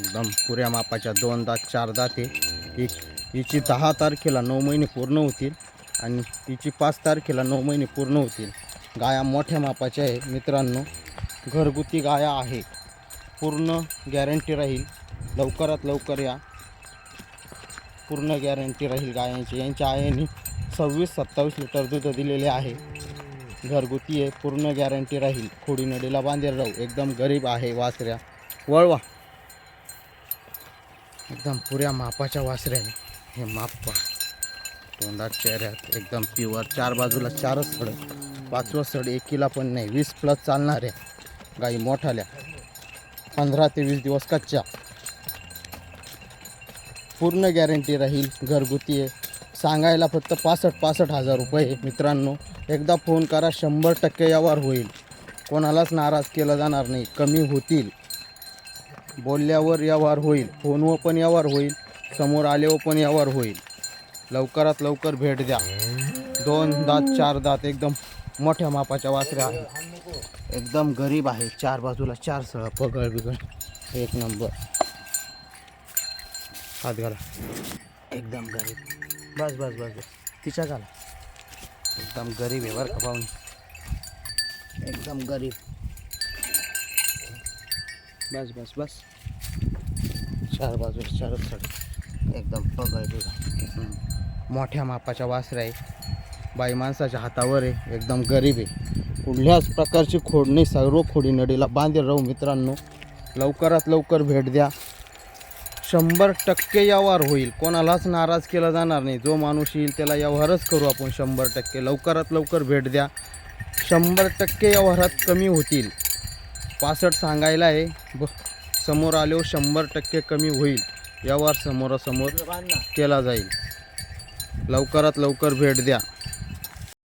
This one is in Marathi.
एकदम पुऱ्या मापाच्या दोन दात चार दात आहे. ही हिची दहा तारखेला नऊ महिने पूर्ण होतील आणि हिची पाच तारखेला नऊ महिने पूर्ण होतील. गाया मोठ्या मापाच्या आहे मित्रांनो. घरगुती गाया आहे पूर्ण गॅरंटी राहील. लवकरात लवकर या. पूर्ण गॅरंटी राहील गायांची. यांच्या आईने सव्वीस सत्तावीस लिटर दूध दिलेले आहे. घरगुती आहे पूर्ण गॅरंटी राहील. खोडी नडीला बांधेल राहू. एकदम गरीब आहे वासऱ्या. वळवा. एकदम पुऱ्या मापाच्या वासऱ्या हे माप पहा. तोंडात चेहऱ्यात एकदम प्युअर चार बाजूला चारच सड. पाचवं सड एकीला पण नाही. वीस प्लस चालणाऱ्या गाई मोठाल्या. पंधरा ते वीस दिवस कच्च्या. पूर्ण गॅरंटी राहील. घरगुती आहे. सांगायला फक्त पासष्ट पासष्ट हजार रुपये मित्रांनो. एकदा फोन करा शंभर टक्के व्यवहार होईल. कोणालाच नाराज केलं जाणार नाही. कमी होतील. बोलल्यावर व्यवहार होईल फोनवर पण व्यवहार होईल समोर आल्यावर पण व्यवहार होईल. लवकरात लवकर भेट द्या. दोन दात चार दात एकदम मोठ्या मापाच्या वासऱ्या आहेत. एकदम गरीब आहे. चार बाजूला चार सळ पगळ बिगळ. एक नंबर. हात घाला. एकदम गरीब. बस बस बस बस. तिच्या घाला. एकदम गरीब आहे बरं का पाहून एकदम गरीब. बस बस बस. चार बाजूला चारच सड. एकदम पगळ तुझा मोठ्या मापाच्या वासऱ्या आहे. बाई माणसाच्या हातावर आहे. एकदम गरीब आहे. कुठल्याच प्रकारची खोडणी सर्व खोडी नडीला बांधील राहू मित्रांनो. लवकरात लवकर भेट द्या. शंभर टक्के व्यवहार होईल. कोणालाच नाराज केला जाणार नाही. जो माणूस येईल त्याला व्यवहारच करू आपण शंभर टक्के. लवकरात लवकर भेट द्या. शंभर टक्के व्यवहारात कमी होतील. पासष्ट सांगायला आहे. ब समोर आल्यावर शंभर टक्के कमी होईल. व्यवहार समोरासमोर केला जाईल. लवकरात लवकर भेट द्या.